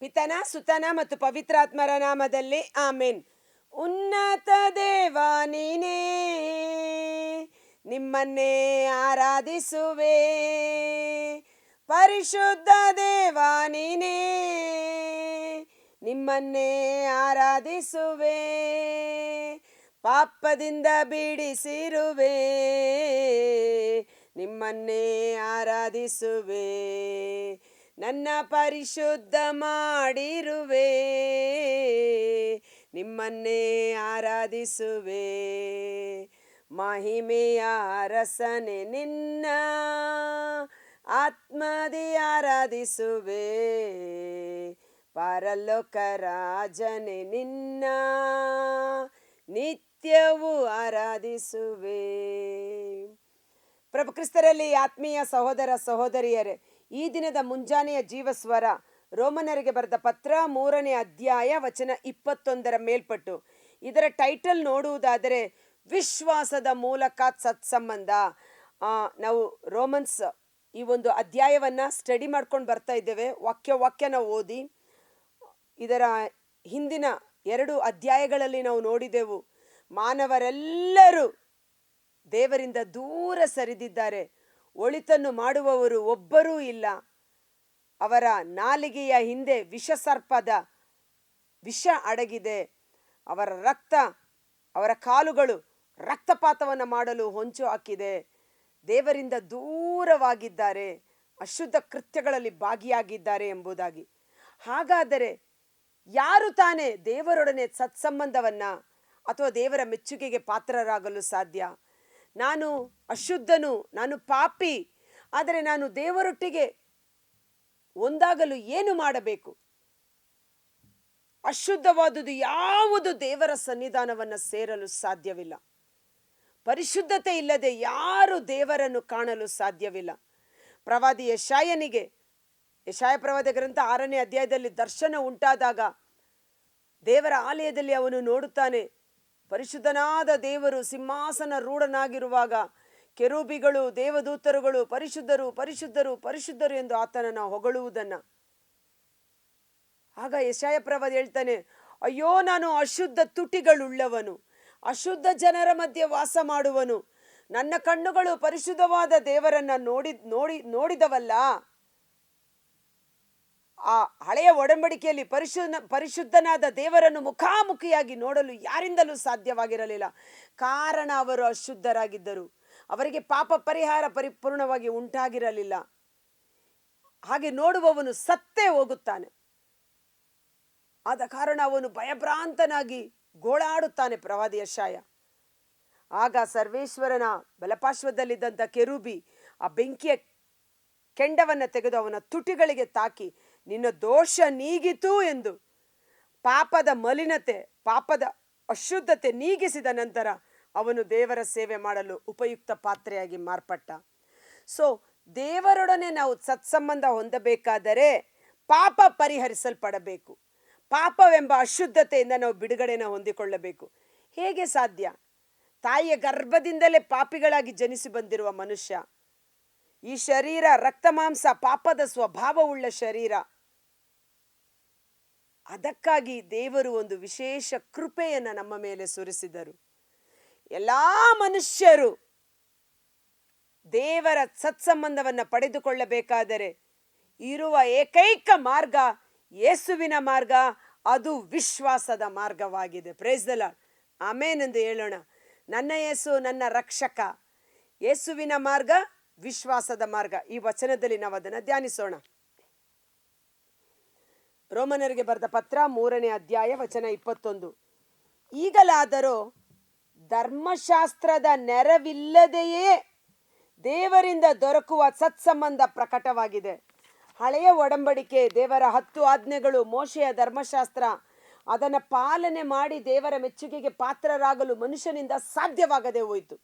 ಪಿತನ, ಸುತನ ಮತ್ತು ಪವಿತ್ರಾತ್ಮರ ನಾಮದಲ್ಲಿ ಆಮೇನ್. ಉನ್ನತ ದೇವ ನೀನೇ, ನಿಮ್ಮನ್ನೇ ಆರಾಧಿಸುವೆ. ಪರಿಶುದ್ಧ ದೇವ ನೀನೇ, ನಿಮ್ಮನ್ನೇ ಆರಾಧಿಸುವೆ. ಪಾಪದಿಂದ ಬಿಡಿಸಿರುವೆ. ನಿಮ್ಮನ್ನೇ ಆರಾಧಿಸುವೆ. ನನ್ನ ಪರಿಶುದ್ಧ ಮಾಡಿರುವೆ, ನಿಮ್ಮನ್ನೇ ಆರಾಧಿಸುವೆ. ಮಹಿಮೆಯ ಅರಸನೆ ನಿನ್ನ, ಆತ್ಮದಿ ಆರಾಧಿಸುವೆ. ಪರಲೋಕ ರಾಜನೆ ನಿನ್ನ, ನಿತ್ಯವೂ ಆರಾಧಿಸುವೆ. ಪ್ರಭು ಕ್ರಿಸ್ತರಲ್ಲಿ ಆತ್ಮೀಯ ಸಹೋದರ ಸಹೋದರಿಯರೇ ಈ ದಿನದ ಮುಂಜಾನೆಯ ಜೀವಸ್ವರ. ರೋಮನರಿಗೆ ಬರೆದ ಪತ್ರ ಮೂರನೇ ಅಧ್ಯಾಯ ವಚನ ಇಪ್ಪತ್ತೊಂದರ ಮೇಲ್ಪಟ್ಟು. ಇದರ ಟೈಟಲ್ ನೋಡುವುದಾದರೆ, ವಿಶ್ವಾಸದ ಮೂಲಕ ಸತ್ಸಂಬಂಧ. ನಾವು ರೋಮನ್ಸ್ ಈ ಒಂದು ಅಧ್ಯಾಯವನ್ನು ಸ್ಟಡಿ ಮಾಡ್ಕೊಂಡು ಬರ್ತಾ ಇದ್ದೇವೆ. ವಾಕ್ಯ ವಾಕ್ಯನ ಓದಿ. ಇದರ ಹಿಂದಿನ ಎರಡು ಅಧ್ಯಾಯಗಳಲ್ಲಿ ನಾವು ನೋಡಿದೆವು, ಮಾನವರೆಲ್ಲರೂ ದೇವರಿಂದ ದೂರ ಸರಿದಿದ್ದಾರೆ. ಒಳಿತನ್ನು ಮಾಡುವವರು ಒಬ್ಬರೂ ಇಲ್ಲ. ಅವರ ನಾಲಿಗೆಯ ಹಿಂದೆ ವಿಷಸರ್ಪದ ವಿಷ ಅಡಗಿದೆ. ಅವರ ರಕ್ತ, ಅವರ ಕಾಲುಗಳು ರಕ್ತಪಾತವನ್ನು ಮಾಡಲು ಹೊಂಚು ಹಾಕಿದೆ. ದೇವರಿಂದ ದೂರವಾಗಿದ್ದಾರೆ. ಅಶುದ್ಧ ಕೃತ್ಯಗಳಲ್ಲಿ ಭಾಗಿಯಾಗಿದ್ದಾರೆ ಎಂಬುದಾಗಿ. ಹಾಗಾದರೆ ಯಾರು ತಾನೇ ದೇವರೊಡನೆ ಸತ್ಸಂಬಂಧವನ್ನ ಅಥವಾ ದೇವರ ಮೆಚ್ಚುಗೆಗೆ ಪಾತ್ರರಾಗಲು ಸಾಧ್ಯ? ನಾನು ಅಶುದ್ಧನು, ನಾನು ಪಾಪಿ. ಆದರೆ ನಾನು ದೇವರೊಟ್ಟಿಗೆ ಒಂದಾಗಲು ಏನು ಮಾಡಬೇಕು? ಅಶುದ್ಧವಾದುದು ಯಾವುದು ದೇವರ ಸನ್ನಿಧಾನವನ್ನು ಸೇರಲು ಸಾಧ್ಯವಿಲ್ಲ. ಪರಿಶುದ್ಧತೆ ಇಲ್ಲದೆ ಯಾರು ದೇವರನ್ನು ಕಾಣಲು ಸಾಧ್ಯವಿಲ್ಲ. ಪ್ರವಾದಿ ಯಶಾಯನಿಗೆ, ಯಶಾಯ ಪ್ರವಾದ ಗ್ರಂಥ ಆರನೇ ಅಧ್ಯಾಯದಲ್ಲಿ ದರ್ಶನ ಉಂಟಾದಾಗ ದೇವರ ಆಲಯದಲ್ಲಿ ಅವನು ನೋಡುತ್ತಾನೆ ಪರಿಶುದ್ಧನಾದ ದೇವರು ಸಿಂಹಾಸನ ರೂಢನಾಗಿರುವಾಗ ಕೆರೂಬಿಗಳು, ದೇವದೂತರುಗಳು, ಪರಿಶುದ್ಧರು ಪರಿಶುದ್ಧರು ಪರಿಶುದ್ಧರು ಎಂದು ಆತನನ್ನು ಹೊಗಳುವುದನ್ನ. ಆಗ ಯಶಾಯ ಪ್ರವಾದ ಹೇಳ್ತಾನೆ, ಅಯ್ಯೋ, ನಾನು ಅಶುದ್ಧ ತುಟಿಗಳುಳ್ಳವನು, ಅಶುದ್ಧ ಜನರ ಮಧ್ಯೆ ವಾಸ ಮಾಡುವನು. ನನ್ನ ಕಣ್ಣುಗಳು ಪರಿಶುದ್ಧವಾದ ದೇವರನ್ನ ನೋಡಿ ನೋಡಿ, ನೋಡಿದವಲ್ಲ. ಆ ಹಳೆಯ ಒಡಂಬಡಿಕೆಯಲ್ಲಿ ಪರಿಶುದ್ಧ, ಪರಿಶುದ್ಧನಾದ ದೇವರನ್ನು ಮುಖಾಮುಖಿಯಾಗಿ ನೋಡಲು ಯಾರಿಂದಲೂ ಸಾಧ್ಯವಾಗಿರಲಿಲ್ಲ. ಕಾರಣ ಅವರು ಅಶುದ್ಧರಾಗಿದ್ದರು. ಅವರಿಗೆ ಪಾಪ ಪರಿಹಾರ ಪರಿಪೂರ್ಣವಾಗಿ ಉಂಟಾಗಿರಲಿಲ್ಲ. ಹಾಗೆ ನೋಡುವವನು ಸತ್ತೇ ಹೋಗುತ್ತಾನೆ. ಆದ ಕಾರಣ ಅವನು ಭಯಭ್ರಾಂತನಾಗಿ ಗೋಳಾಡುತ್ತಾನೆ ಪ್ರವಾದಿ ಶಾಯ. ಆಗ ಸರ್ವೇಶ್ವರನ ಬಲಪಾರ್ಶ್ವದಲ್ಲಿದ್ದಂಥ ಕೆರೂಬಿ ಆ ಬೆಂಕಿಯ ಕೆಂಡವನ್ನು ತೆಗೆದು ಅವನ ತುಟಿಗಳಿಗೆ ತಾಕಿ ನಿನ್ನ ದೋಷ ನೀಗಿತು ಎಂದು. ಪಾಪದ ಮಲಿನತೆ, ಪಾಪದ ಅಶುದ್ಧತೆ ನೀಗಿಸಿದ ನಂತರ ಅವನು ದೇವರ ಸೇವೆ ಮಾಡಲು ಉಪಯುಕ್ತ ಪಾತ್ರೆಯಾಗಿ ಮಾರ್ಪಟ್ಟ. ಸೊ, ದೇವರೊಡನೆ ನಾವು ಸತ್ಸಂಬಂಧ ಹೊಂದಬೇಕಾದರೆ ಪಾಪ ಪರಿಹರಿಸಲ್ಪಡಬೇಕು. ಪಾಪವೆಂಬ ಅಶುದ್ಧತೆಯಿಂದ ನಾವು ಬಿಡುಗಡೆನ ಹೊಂದಿಕೊಳ್ಳಬೇಕು. ಹೇಗೆ ಸಾಧ್ಯ? ತಾಯಿಯ ಗರ್ಭದಿಂದಲೇ ಪಾಪಿಗಳಾಗಿ ಜನಿಸಿ ಬಂದಿರುವ ಮನುಷ್ಯ. ಈ ಶರೀರ ರಕ್ತ ಮಾಂಸ ಪಾಪದ ಸ್ವಭಾವವುಳ್ಳ ಶರೀರ. ಅದಕ್ಕಾಗಿ ದೇವರು ಒಂದು ವಿಶೇಷ ಕೃಪೆಯನ್ನು ನಮ್ಮ ಮೇಲೆ ಸುರಿಸಿದರು. ಎಲ್ಲ ಮನುಷ್ಯರು ದೇವರ ಸತ್ಸಂಬಂಧವನ್ನು ಪಡೆದುಕೊಳ್ಳಬೇಕಾದರೆ ಇರುವ ಏಕೈಕ ಮಾರ್ಗ ಯೇಸುವಿನ ಮಾರ್ಗ, ಅದು ವಿಶ್ವಾಸದ ಮಾರ್ಗವಾಗಿದೆ. ಪ್ರೇಸ್ ದ ಲಾರ್ಡ್ ಆಮೇನೆಂದು ಹೇಳೋಣ. ನನ್ನ ಯೇಸು, ನನ್ನ ರಕ್ಷಕ. ಯೇಸುವಿನ ಮಾರ್ಗ, ವಿಶ್ವಾಸದ ಮಾರ್ಗ. ಈ ವಚನದಲ್ಲಿ ನಾವು ಅದನ್ನು ಧ್ಯಾನಿಸೋಣ. ರೋಮನರಿಗೆ ಬರೆದ ಪತ್ರ ಮೂರನೇ ಅಧ್ಯಾಯ ವಚನ ಇಪ್ಪತ್ತೊಂದು. ಈಗಲಾದರೂ ಧರ್ಮಶಾಸ್ತ್ರದ ನೆರವಿಲ್ಲದೆಯೇ ದೇವರಿಂದ ದೊರಕುವ ಸತ್ಸಂಬಂಧ ಪ್ರಕಟವಾಗಿದೆ. ಹಳೆಯ ಒಡಂಬಡಿಕೆ, ದೇವರ ಹತ್ತು ಆಜ್ಞೆಗಳು, ಮೋಶೆಯ ಧರ್ಮಶಾಸ್ತ್ರ, ಅದನ್ನು ಪಾಲನೆ ಮಾಡಿ ದೇವರ ಮೆಚ್ಚುಗೆಗೆ ಪಾತ್ರರಾಗಲು ಮನುಷ್ಯನಿಂದ ಸಾಧ್ಯವಾಗದೆ ಹೋಯಿತು.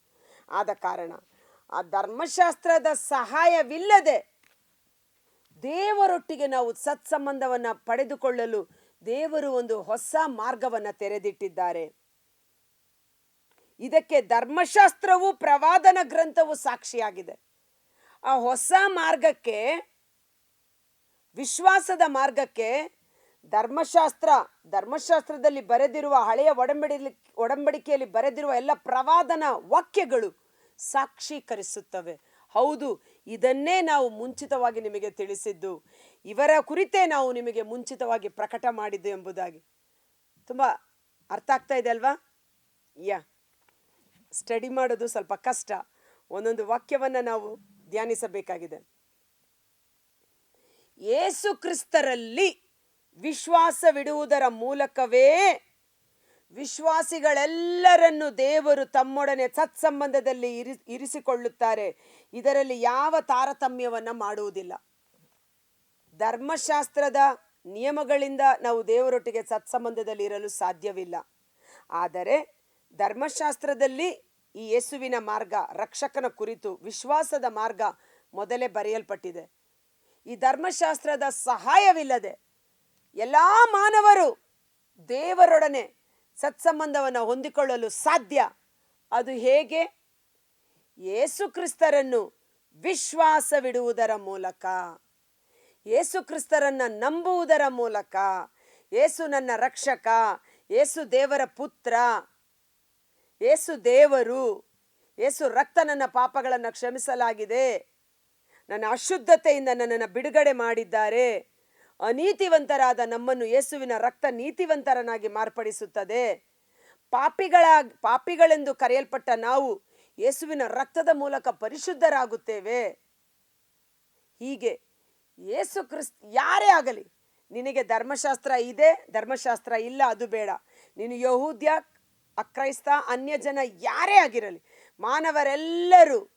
ಆದ ಕಾರಣ ಆ ಧರ್ಮಶಾಸ್ತ್ರದ ಸಹಾಯವಿಲ್ಲದೆ ದೇವರೊಟ್ಟಿಗೆ ನಾವು ಸತ್ಸಂಬಂಧವನ್ನು ಪಡೆದುಕೊಳ್ಳಲು ದೇವರು ಒಂದು ಹೊಸ ಮಾರ್ಗವನ್ನು ತೆರೆದಿಟ್ಟಿದ್ದಾರೆ. ಇದಕ್ಕೆ ಧರ್ಮಶಾಸ್ತ್ರವು ಪ್ರವಾದನ ಗ್ರಂಥವು ಸಾಕ್ಷಿಯಾಗಿದೆ. ಆ ಹೊಸ ಮಾರ್ಗಕ್ಕೆ, ವಿಶ್ವಾಸದ ಮಾರ್ಗಕ್ಕೆ ಧರ್ಮಶಾಸ್ತ್ರ, ಧರ್ಮಶಾಸ್ತ್ರದಲ್ಲಿ ಬರೆದಿರುವ ಹಳೆಯ ಒಡಂಬಡಿ ಒಡಂಬಡಿಕೆಯಲ್ಲಿ ಬರೆದಿರುವ ಎಲ್ಲ ಪ್ರವಾದನ ವಾಕ್ಯಗಳು ಸಾಕ್ಷೀಕರಿಸುತ್ತವೆ. ಹೌದು ಇದನ್ನೇ ನಾವು ಮುಂಚಿತವಾಗಿ ನಿಮಗೆ ತಿಳಿಸಿದ್ದು. ಇವರ ಕುರಿತೇ ನಾವು ನಿಮಗೆ ಮುಂಚಿತವಾಗಿ ಪ್ರಕಟ ಮಾಡಿದ್ದು ಎಂಬುದಾಗಿ. ತುಂಬ ಅರ್ಥ ಆಗ್ತಾ ಇದೆ ಅಲ್ವಾ? ಯಾ. ಸ್ಟಡಿ ಮಾಡೋದು ಸ್ವಲ್ಪ ಕಷ್ಟ. ಒಂದೊಂದು ವಾಕ್ಯವನ್ನು ನಾವು ಧ್ಯಾನಿಸಬೇಕಾಗಿದೆ. ಯೇಸು ಕ್ರಿಸ್ತರಲ್ಲಿ ವಿಶ್ವಾಸವಿಡುವುದರ ಮೂಲಕವೇ ವಿಶ್ವಾಸಿಗಳೆಲ್ಲರನ್ನು ದೇವರು ತಮ್ಮೊಡನೆ ಸತ್ಸಂಬಂಧದಲ್ಲಿ ಇರಿ, ಇರಿಸಿಕೊಳ್ಳುತ್ತಾರೆ. ಇದರಲ್ಲಿ ಯಾವ ತಾರತಮ್ಯವನ್ನು ಮಾಡುವುದಿಲ್ಲ. ಧರ್ಮಶಾಸ್ತ್ರದ ನಿಯಮಗಳಿಂದ ನಾವು ದೇವರೊಟ್ಟಿಗೆ ಸತ್ಸಂಬಂಧದಲ್ಲಿ ಇರಲು ಸಾಧ್ಯವಿಲ್ಲ. ಆದರೆ ಧರ್ಮಶಾಸ್ತ್ರದಲ್ಲಿ ಈ ಯೇಸುವಿನ ಮಾರ್ಗ, ರಕ್ಷಕನ ಕುರಿತು ವಿಶ್ವಾಸದ ಮಾರ್ಗ ಮೊದಲೇ ಬರೆಯಲ್ಪಟ್ಟಿದೆ. ಈ ಧರ್ಮಶಾಸ್ತ್ರದ ಸಹಾಯವಿಲ್ಲದೆ ಎಲ್ಲ ಮಾನವರು ದೇವರೊಡನೆ ಸತ್ಸಂಬಂಧವನ್ನು ಹೊಂದಿಕೊಳ್ಳಲು ಸಾಧ್ಯ. ಅದು ಹೇಗೆ? ಯೇಸು ಕ್ರಿಸ್ತರನ್ನು ವಿಶ್ವಾಸವಿಡುವುದರ ಮೂಲಕ. ಯೇಸು ಕ್ರಿಸ್ತರನ್ನ ನಂಬುವುದರ ಮೂಲಕ. ಏಸು ನನ್ನ ರಕ್ಷಕ. ಏಸು ದೇವರ ಪುತ್ರ. ಏಸು ದೇವರು. ಏಸು ರಕ್ತ ನನ್ನ ಪಾಪಗಳನ್ನು ಕ್ಷಮಿಸಲಾಗಿದೆ. ನನ್ನ ಅಶುದ್ಧತೆಯಿಂದ ನನ್ನನ್ನು ಬಿಡುಗಡೆ ಮಾಡಿದ್ದಾರೆ. ಅನೀತಿವಂತರಾದ ನಮ್ಮನ್ನು ಯೇಸುವಿನ ರಕ್ತ ನೀತಿವಂತರನಾಗಿ ಮಾರ್ಪಡಿಸುತ್ತದೆ. ಪಾಪಿಗಳ, ಪಾಪಿಗಳೆಂದು ಕರೆಯಲ್ಪಟ್ಟ ನಾವು ಯೇಸುವಿನ ರಕ್ತದ ಮೂಲಕ ಪರಿಶುದ್ಧರಾಗುತ್ತೇವೆ. ಹೀಗೆ ಯೇಸು ಕ್ರಿಸ್ತ, ಯಾರೇ ಆಗಲಿ, ನಿನಗೆ ಧರ್ಮಶಾಸ್ತ್ರ ಇದೆ, ಧರ್ಮಶಾಸ್ತ್ರ ಇಲ್ಲ, ಅದು ಬೇಡ. ನೀನು ಯಹೂದ್ಯ, ಅಕ್ರೈಸ್ತ ಅನ್ಯ ಜನ ಯಾರೇ ಆಗಿರಲಿ, ಮಾನವರೆಲ್ಲರೂ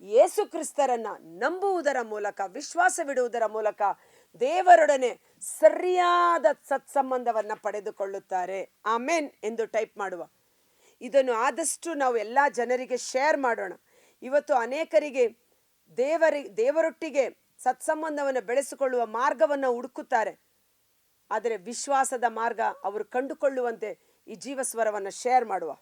ಯೇಸು ಕ್ರಿಸ್ತರನ್ನು ನಂಬುವುದರ ಮೂಲಕ, ವಿಶ್ವಾಸವಿಡುವುದರ ಮೂಲಕ ದೇವರೊಡನೆ ಸರಿಯಾದ ಸತ್ಸಂಬಂಧವನ್ನು ಪಡೆದುಕೊಳ್ಳುತ್ತಾರೆ. ಆಮೇನ್ ಎಂದು ಟೈಪ್ ಮಾಡುವ. ಇದನ್ನು ಆದಷ್ಟು ನಾವು ಎಲ್ಲ ಜನರಿಗೆ ಶೇರ್ ಮಾಡೋಣ. ಇವತ್ತು ಅನೇಕರಿಗೆ ದೇವರಿ, ದೇವರೊಟ್ಟಿಗೆ ಸತ್ಸಂಬಂಧವನ್ನು ಬೆಳೆಸಿಕೊಳ್ಳುವ ಮಾರ್ಗವನ್ನು ಹುಡುಕುತ್ತಾರೆ. ಆದರೆ ವಿಶ್ವಾಸದ ಮಾರ್ಗ ಅವರು ಕಂಡುಕೊಳ್ಳುವಂತೆ ಈ ಜೀವಸ್ವರವನ್ನು ಶೇರ್ ಮಾಡುವ.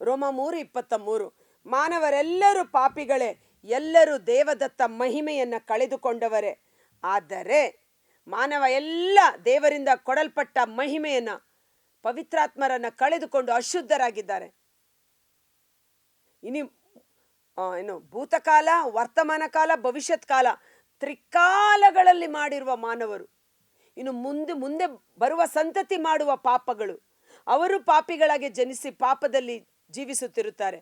ರೋಮ ಮೂರು ಇಪ್ಪತ್ತ ಮೂರು. ಮಾನವರೆಲ್ಲರೂ ಪಾಪಿಗಳೇ ಎಲ್ಲರೂ ದೇವದತ್ತ ಮಹಿಮೆಯನ್ನು ಕಳೆದುಕೊಂಡವರೇ. ಆದರೆ ಮಾನವ ಎಲ್ಲ ದೇವರಿಂದ ಕೊಡಲ್ಪಟ್ಟ ಮಹಿಮೆಯನ್ನು ಪವಿತ್ರಾತ್ಮರನ್ನು ಕಳೆದುಕೊಂಡು ಅಶುದ್ಧರಾಗಿದ್ದಾರೆ. ಇನಿ ಏನು ಭೂತಕಾಲ, ವರ್ತಮಾನ ಕಾಲ, ಭವಿಷ್ಯತ್ ಕಾಲ ತ್ರಿಕಾಲಗಳಲ್ಲಿ ಮಾಡಿರುವ ಮಾನವರು. ಇನ್ನು ಮುಂದೆ ಮುಂದೆ ಬರುವ ಸಂತತಿ ಮಾಡುವ ಪಾಪಗಳು. ಅವರು ಪಾಪಿಗಳಾಗಿ ಜನಿಸಿ ಪಾಪದಲ್ಲಿ ಜೀವಿಸುತ್ತಿರುತ್ತಾರೆ.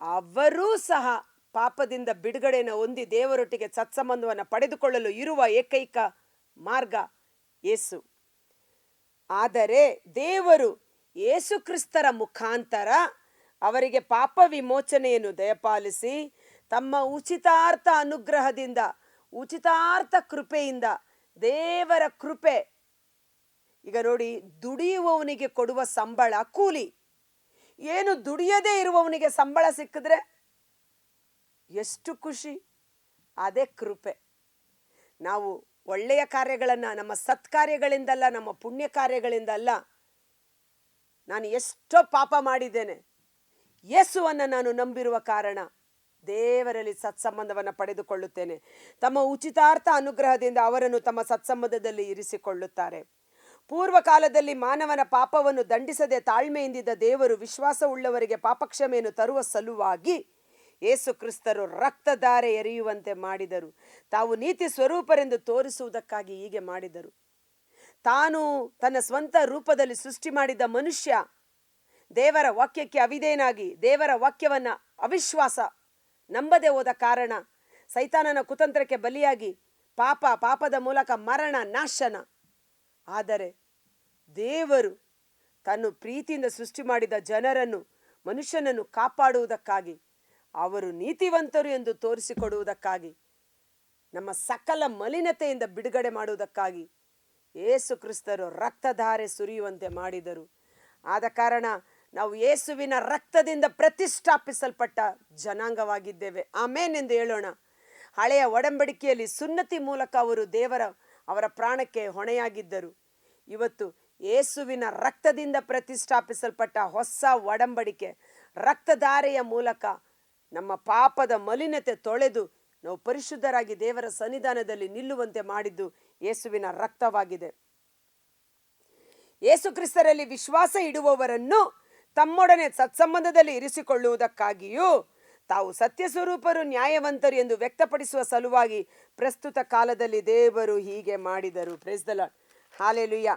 ಅವರೂ ಸಹ ಪಾಪದಿಂದ ಬಿಡುಗಡೆಯನ್ನು ಹೊಂದಿ ದೇವರೊಟ್ಟಿಗೆ ಸತ್ಸಂಬಂಧವನ್ನು ಪಡೆದುಕೊಳ್ಳಲು ಇರುವ ಏಕೈಕ ಮಾರ್ಗ ಯೇಸು. ಆದರೆ ದೇವರು ಯೇಸುಕ್ರಿಸ್ತರ ಮುಖಾಂತರ ಅವರಿಗೆ ಪಾಪ ವಿಮೋಚನೆಯನ್ನು ದಯಪಾಲಿಸಿ ತಮ್ಮ ಉಚಿತಾರ್ಥ ಅನುಗ್ರಹದಿಂದ, ಉಚಿತಾರ್ಥ ಕೃಪೆಯಿಂದ ದೇವರ ಕೃಪೆ, ಈಗ ನೋಡಿ, ದುಡಿಯುವವನಿಗೆ ಕೊಡುವ ಸಂಬಳ, ಕೂಲಿ, ಏನು ದುಡಿಯದೇ ಇರುವವನಿಗೆ ಸಂಬಳ ಸಿಕ್ಕಿದ್ರೆ ಎಷ್ಟು ಖುಷಿ. ಅದೇ ಕೃಪೆ. ನಾವು ಒಳ್ಳೆಯ ಕಾರ್ಯಗಳನ್ನು, ನಮ್ಮ ಸತ್ಕಾರ್ಯಗಳಿಂದಲ್ಲ, ನಮ್ಮ ಪುಣ್ಯ ಕಾರ್ಯಗಳಿಂದಲ್ಲ, ನಾನು ಎಷ್ಟೋ ಪಾಪ ಮಾಡಿದ್ದೇನೆ. ಯೇಸುವನ್ನು ನಾನು ನಂಬಿರುವ ಕಾರಣ ದೇವರಲ್ಲಿ ಸತ್ಸಂಬಂಧವನ್ನು ಪಡೆದುಕೊಳ್ಳುತ್ತೇನೆ. ತಮ್ಮ ಉಚಿತಾರ್ಥ ಅನುಗ್ರಹದಿಂದ ಅವರನ್ನು ತಮ್ಮ ಸತ್ಸಂಬಂಧದಲ್ಲಿ ಇರಿಸಿಕೊಳ್ಳುತ್ತಾರೆ. ಪೂರ್ವ ಕಾಲದಲ್ಲಿ ಮಾನವನ ಪಾಪವನ್ನು ದಂಡಿಸದೆ ತಾಳ್ಮೆಯಿಂದಿದ್ದ ದೇವರು ವಿಶ್ವಾಸವುಳ್ಳವರಿಗೆ ಪಾಪಕ್ಷಮೆಯನ್ನು ತರುವ ಸಲುವಾಗಿ ಯೇಸು ಕ್ರಿಸ್ತರು ರಕ್ತಧಾರೆ ಎರೆಯುವಂತೆ ಮಾಡಿದರು. ತಾವು ನೀತಿ ಸ್ವರೂಪರೆಂದು ತೋರಿಸುವುದಕ್ಕಾಗಿ ಹೀಗೆ ಮಾಡಿದರು. ತಾನು ತನ್ನ ಸ್ವಂತ ರೂಪದಲ್ಲಿ ಸೃಷ್ಟಿ ಮಾಡಿದ ಮನುಷ್ಯ. ದೇವರ ವಾಕ್ಯಕ್ಕೆ ಅವಿದೇನಾಗಿ ದೇವರ ವಾಕ್ಯವನ್ನ ಅವಿಶ್ವಾಸ ನಂಬದೆ ಹೋದ ಕಾರಣ ಸೈತಾನನ ಕುತಂತ್ರಕ್ಕೆ ಬಲಿಯಾಗಿ ಪಾಪ, ಪಾಪದ ಮೂಲಕ ಮರಣ, ನಾಶನ. ಆದರೆ ದೇವರು ತನ್ನ ಪ್ರೀತಿಯಿಂದ ಸೃಷ್ಟಿ ಮಾಡಿದ ಜನರನ್ನು, ಮನುಷ್ಯನನ್ನು ಕಾಪಾಡುವುದಕ್ಕಾಗಿ ಅವರು ನೀತಿವಂತರು ಎಂದು ತೋರಿಸಿಕೊಡುವುದಕ್ಕಾಗಿ, ನಮ್ಮ ಸಕಲ ಮಲಿನತೆಯಿಂದ ಬಿಡುಗಡೆ ಮಾಡುವುದಕ್ಕಾಗಿ ಏಸು ಕ್ರಿಸ್ತರು ರಕ್ತಧಾರೆ ಸುರಿಯುವಂತೆ ಮಾಡಿದರು. ಆದ ಕಾರಣ ನಾವು ಯೇಸುವಿನ ರಕ್ತದಿಂದ ಪ್ರತಿಷ್ಠಾಪಿಸಲ್ಪಟ್ಟ ಜನಾಂಗವಾಗಿದ್ದೇವೆ. ಆಮೇನೆಂದು ಹೇಳೋಣ. ಹಳೆಯ ಒಡಂಬಡಿಕೆಯಲ್ಲಿ ಸುನ್ನತಿ ಮೂಲಕ ಅವರು ದೇವರ, ಅವರ ಪ್ರಾಣಕ್ಕೆ ಹೊಣೆಯಾಗಿದ್ದರು. ಇವತ್ತು ಯೇಸುವಿನ ರಕ್ತದಿಂದ ಪ್ರತಿಷ್ಠಾಪಿಸಲ್ಪಟ್ಟ ಹೊಸ ಒಡಂಬಡಿಕೆ ರಕ್ತಧಾರೆಯ ಮೂಲಕ ನಮ್ಮ ಪಾಪದ ಮಲಿನತೆ ತೊಳೆದು ನಾವು ಪರಿಶುದ್ಧರಾಗಿ ದೇವರ ಸನ್ನಿಧಾನದಲ್ಲಿ ನಿಲ್ಲುವಂತೆ ಮಾಡಿದ್ದು ಯೇಸುವಿನ ರಕ್ತವಾಗಿದೆ. ಯೇಸು ಕ್ರಿಸ್ತರಲ್ಲಿ ವಿಶ್ವಾಸ ಇಡುವವರನ್ನು ತಮ್ಮೊಡನೆ ಸತ್ಸಂಬಂಧದಲ್ಲಿ ಇರಿಸಿಕೊಳ್ಳುವುದಕ್ಕಾಗಿಯೂ ತಾವು ಸತ್ಯ ಸ್ವರೂಪರು ನ್ಯಾಯವಂತರು ಎಂದು ವ್ಯಕ್ತಪಡಿಸುವ ಸಲುವಾಗಿ ಪ್ರಸ್ತುತ ಕಾಲದಲ್ಲಿ ದೇವರು ಹೀಗೆ ಮಾಡಿದರು. ಪ್ರೇಸ್ದಲ ಹಾಲೆಲುಯ್ಯ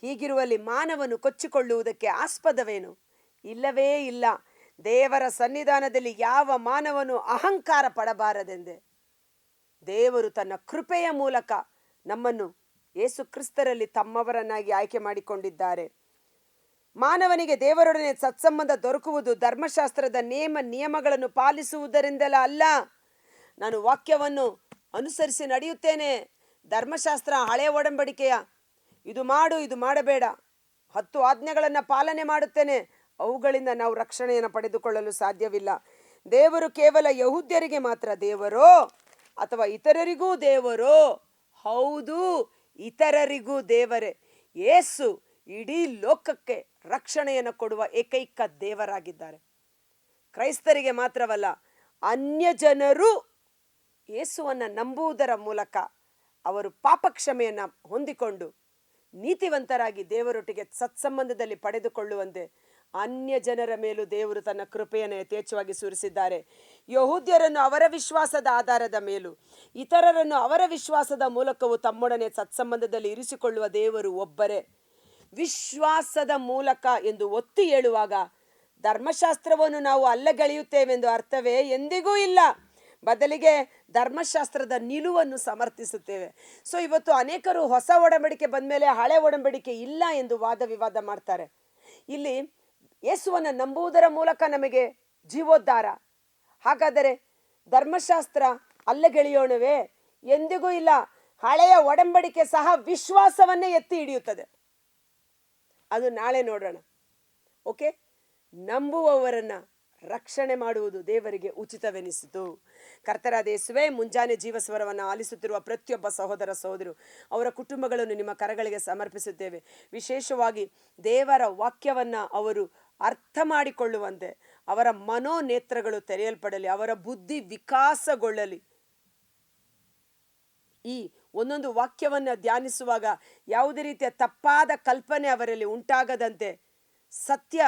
ಹೀಗಿರುವಲ್ಲಿ ಮಾನವನು ಕೊಚ್ಚಿಕೊಳ್ಳುವುದಕ್ಕೆ ಆಸ್ಪದವೇನು? ಇಲ್ಲವೇ ಇಲ್ಲ. ದೇವರ ಸನ್ನಿಧಾನದಲ್ಲಿ ಯಾವ ಮಾನವನು ಅಹಂಕಾರ ಪಡಬಾರದೆಂದೆ? ದೇವರು ತನ್ನ ಕೃಪೆಯ ಮೂಲಕ ನಮ್ಮನ್ನು ಯೇಸು ಕ್ರಿಸ್ತರಲ್ಲಿ ತಮ್ಮವರನ್ನಾಗಿ ಆಯ್ಕೆ ಮಾಡಿಕೊಂಡಿದ್ದಾರೆ. ಮಾನವನಿಗೆ ದೇವರೊಡನೆ ಸತ್ಸಂಬಂಧ ದೊರಕುವುದು ಧರ್ಮಶಾಸ್ತ್ರದ ನೇಮ ನಿಯಮಗಳನ್ನು ಪಾಲಿಸುವುದರಿಂದಲ ಅಲ್ಲ. ನಾನು ವಾಕ್ಯವನ್ನು ಅನುಸರಿಸಿ ನಡೆಯುತ್ತೇನೆ. ಧರ್ಮಶಾಸ್ತ್ರ ಹಳೆಯ ಒಡಂಬಡಿಕೆಯ, ಇದು ಮಾಡು, ಇದು ಮಾಡಬೇಡ. ಹತ್ತು ಆಜ್ಞೆಗಳನ್ನು ಪಾಲನೆ ಮಾಡುತ್ತೇನೆ. ಅವುಗಳಿಂದ ನಾವು ರಕ್ಷಣೆಯನ್ನು ಪಡೆದುಕೊಳ್ಳಲು ಸಾಧ್ಯವಿಲ್ಲ. ದೇವರು ಕೇವಲ ಯಹೂದ್ಯರಿಗೆ ಮಾತ್ರ ದೇವರೋ ಅಥವಾ ಇತರರಿಗೂ ದೇವರೋ? ಹೌದು, ಇತರರಿಗೂ ದೇವರೇ. ಏಸು ಇಡೀ ಲೋಕಕ್ಕೆ ರಕ್ಷಣೆಯನ್ನು ಕೊಡುವ ಏಕೈಕ ದೇವರಾಗಿದ್ದಾರೆ. ಕ್ರೈಸ್ತರಿಗೆ ಮಾತ್ರವಲ್ಲ ಅನ್ಯ ಜನರು ಯೇಸುವನ್ನು ನಂಬುವುದರ ಮೂಲಕ ಅವರು ಪಾಪಕ್ಷಮೆಯನ್ನು ಹೊಂದಿಕೊಂಡು ನೀತಿವಂತರಾಗಿ ದೇವರೊಟ್ಟಿಗೆ ಸತ್ಸಂಬಂಧದಲ್ಲಿ ಪಡೆದುಕೊಳ್ಳುವಂತೆ ಅನ್ಯ ಜನರ ಮೇಲೂ ದೇವರು ತನ್ನ ಕೃಪೆಯನ್ನು ಯಥೇಚ್ಛವಾಗಿ ಸುರಿಸಿದ್ದಾರೆ. ಯಹೂದ್ಯರನ್ನು ಅವರ ವಿಶ್ವಾಸದ ಆಧಾರದ ಮೇಲೂ, ಇತರರನ್ನು ಅವರ ವಿಶ್ವಾಸದ ಮೂಲಕವೂ ತಮ್ಮೊಡನೆ ಸತ್ಸಂಬಂಧದಲ್ಲಿ ಇರಿಸಿಕೊಳ್ಳುವ ದೇವರು ಒಬ್ಬರೇ. ವಿಶ್ವಾಸದ ಮೂಲಕ ಎಂದು ಒತ್ತಿ ಹೇಳುವಾಗ ಧರ್ಮಶಾಸ್ತ್ರವನ್ನು ನಾವು ಅಲ್ಲಗಳೆಯುತ್ತೇವೆಂದು ಅರ್ಥವೇ ಎಂದಿಗೂ ಇಲ್ಲ. ಬದಲಿಗೆ ಧರ್ಮಶಾಸ್ತ್ರದ ನಿಲುವನ್ನು ಸಮರ್ಥಿಸುತ್ತೇವೆ. ಸೊ, ಇವತ್ತು ಅನೇಕರು ಹೊಸ ಒಡಂಬಡಿಕೆ ಬಂದಮೇಲೆ ಹಳೆ ಒಡಂಬಡಿಕೆ ಇಲ್ಲ ಎಂದು ವಾದ ವಿವಾದ ಮಾಡ್ತಾರೆ. ಇಲ್ಲಿ ಯೇಸುವನ್ನು ನಂಬುವುದರ ಮೂಲಕ ನಮಗೆ ಜೀವೋದ್ಧಾರ. ಹಾಗಾದರೆ ಧರ್ಮಶಾಸ್ತ್ರ ಅಲ್ಲಗೆಳೆಯೋಣವೇ ಎಂದಿಗೂ ಇಲ್ಲ. ಹಳೆಯ ಒಡಂಬಡಿಕೆ ಸಹ ವಿಶ್ವಾಸವನ್ನೇ ಎತ್ತಿ ಹಿಡಿಯುತ್ತದೆ. ಅದು ನಾಳೆ ನೋಡೋಣ. ಓಕೆ? ನಂಬುವವರನ್ನ ರಕ್ಷಣೆ ಮಾಡುವುದು ದೇವರಿಗೆ ಉಚಿತವೆನಿಸಿತು. ಕರ್ತರಾದ ಯೇಸುವೆ, ಮುಂಜಾನೆ ಜೀವಸ್ವರವನ್ನು ಆಲಿಸುತ್ತಿರುವ ಪ್ರತಿಯೊಬ್ಬ ಸಹೋದರ ಸಹೋದರು ಅವರ ಕುಟುಂಬಗಳನ್ನು ನಿಮ್ಮ ಕರಗಳಿಗೆ ಸಮರ್ಪಿಸುತ್ತೇವೆ. ವಿಶೇಷವಾಗಿ ದೇವರ ವಾಕ್ಯವನ್ನು ಅವರು ಅರ್ಥ ಮಾಡಿಕೊಳ್ಳುವಂತೆ, ಅವರ ಮನೋನೇತ್ರಗಳು ತೆರೆಯಲ್ಪಡಲಿ, ಅವರ ಬುದ್ಧಿ ವಿಕಾಸಗೊಳ್ಳಲಿ. ಈ ಒಂದೊಂದು ವಾಕ್ಯವನ್ನು ಧ್ಯಾನಿಸುವಾಗ ಯಾವುದೇ ರೀತಿಯ ತಪ್ಪಾದ ಕಲ್ಪನೆ ಅವರಲ್ಲಿ ಉಂಟಾಗದಂತೆ ಸತ್ಯ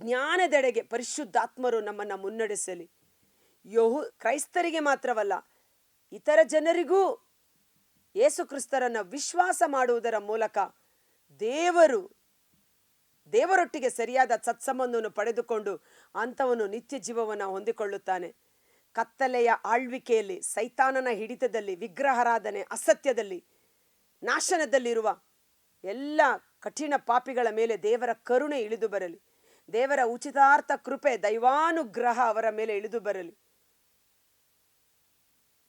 ಜ್ಞಾನದೆಡೆಗೆ ಪರಿಶುದ್ಧಾತ್ಮರು ನಮ್ಮನ್ನು ಮುನ್ನಡೆಸಲಿ. ಯೋಹು ಕ್ರೈಸ್ತರಿಗೆ ಮಾತ್ರವಲ್ಲ, ಇತರ ಜನರಿಗೂ ಯೇಸು ಕ್ರಿಸ್ತರನ್ನು ವಿಶ್ವಾಸ ಮಾಡುವುದರ ಮೂಲಕ ದೇವರು ದೇವರೊಟ್ಟಿಗೆ ಸರಿಯಾದ ಸತ್ಸಂಬಂಧವನ್ನು ಪಡೆದುಕೊಂಡು ಅಂಥವನು ನಿತ್ಯ ಜೀವವನ್ನು ಹೊಂದಿಕೊಳ್ಳುತ್ತಾನೆ. ಕತ್ತಲೆಯ ಆಳ್ವಿಕೆಯಲ್ಲಿ ಸೈತಾನನ ಹಿಡಿತದಲ್ಲಿ, ವಿಗ್ರಹಾರಾಧನೆ ಅಸತ್ಯದಲ್ಲಿ, ನಾಶನದಲ್ಲಿರುವ ಎಲ್ಲ ಕಠಿಣ ಪಾಪಿಗಳ ಮೇಲೆ ದೇವರ ಕರುಣೆ ಇಳಿದು ಬರಲಿ. ದೇವರ ಉಚಿತಾರ್ಥ ಕೃಪೆ, ದೈವಾನುಗ್ರಹ ಅವರ ಮೇಲೆ ಇಳಿದು ಬರಲಿ.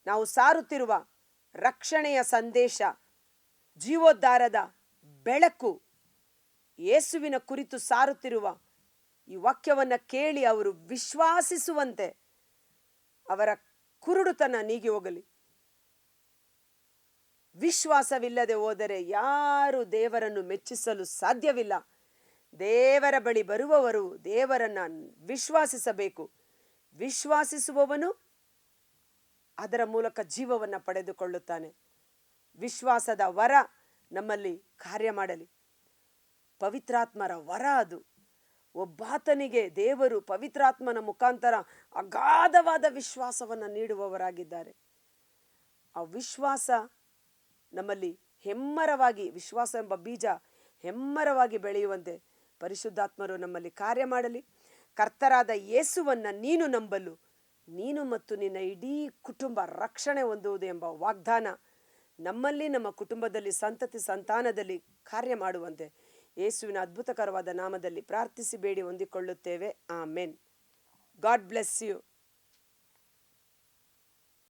ನಾವು ಸಾರುತ್ತಿರುವ ರಕ್ಷಣೆಯ ಸಂದೇಶ, ಜೀವೋದ್ಧಾರದ ಬೆಳಕು ಯೇಸುವಿನ ಕುರಿತು ಸಾರುತ್ತಿರುವ ಈ ವಾಕ್ಯವನ್ನು ಕೇಳಿ ಅವರು ವಿಶ್ವಾಸಿಸುವಂತೆ ಅವರ ಕುರುಡುತನ ನೀಗಿ ಹೋಗಲಿ. ವಿಶ್ವಾಸವಿಲ್ಲದೆ ಹೋದರೆ ಯಾರು ದೇವರನ್ನು ಮೆಚ್ಚಿಸಲು ಸಾಧ್ಯವಿಲ್ಲ. ದೇವರ ಬಳಿ ಬರುವವರು ದೇವರನ್ನ ವಿಶ್ವಾಸಿಸಬೇಕು. ವಿಶ್ವಾಸಿಸುವವನು ಅದರ ಮೂಲಕ ಜೀವವನ್ನು ಪಡೆದುಕೊಳ್ಳುತ್ತಾನೆ. ವಿಶ್ವಾಸದ ವರ ನಮ್ಮಲ್ಲಿ ಕಾರ್ಯ ಮಾಡಲಿ. ಪವಿತ್ರಾತ್ಮರ ವರ ಅದು. ಒಬ್ಬಾತನಿಗೆ ದೇವರು ಪವಿತ್ರಾತ್ಮನ ಮುಖಾಂತರ ಅಗಾಧವಾದ ವಿಶ್ವಾಸವನ್ನು ನೀಡುವವರಾಗಿದ್ದಾರೆ. ಆ ವಿಶ್ವಾಸ ನಮ್ಮಲ್ಲಿ ಹೆಮ್ಮರವಾಗಿ, ವಿಶ್ವಾಸ ಎಂಬ ಬೀಜ ಹೆಮ್ಮರವಾಗಿ ಬೆಳೆಯುವಂತೆ ಪರಿಶುದ್ಧಾತ್ಮರು ನಮ್ಮಲ್ಲಿ ಕಾರ್ಯ ಮಾಡಲಿ. ಕರ್ತರಾದ ಯೇಸುವನ್ನು ನೀನು ನಂಬಲು, ನೀನು ಮತ್ತು ನಿನ್ನ ಇಡೀ ಕುಟುಂಬ ರಕ್ಷಣೆ ಹೊಂದುವುದು ಎಂಬ ವಾಗ್ದಾನ ನಮ್ಮಲ್ಲಿ, ನಮ್ಮ ಕುಟುಂಬದಲ್ಲಿ, ಸಂತತಿ ಸಂತಾನದಲ್ಲಿ ಕಾರ್ಯ ಮಾಡುವಂತೆ ಯೇಸುವಿನ ಅದ್ಭುತಕರವಾದ ನಾಮದಲ್ಲಿ ಪ್ರಾರ್ಥಿಸಿ ಬೇಡಿ ಹೊಂದಿಕೊಳ್ಳುತ್ತೇವೆ. ಆ ಮೆನ್ ಗಾಡ್ ಬ್ಲೆಸ್ ಯು.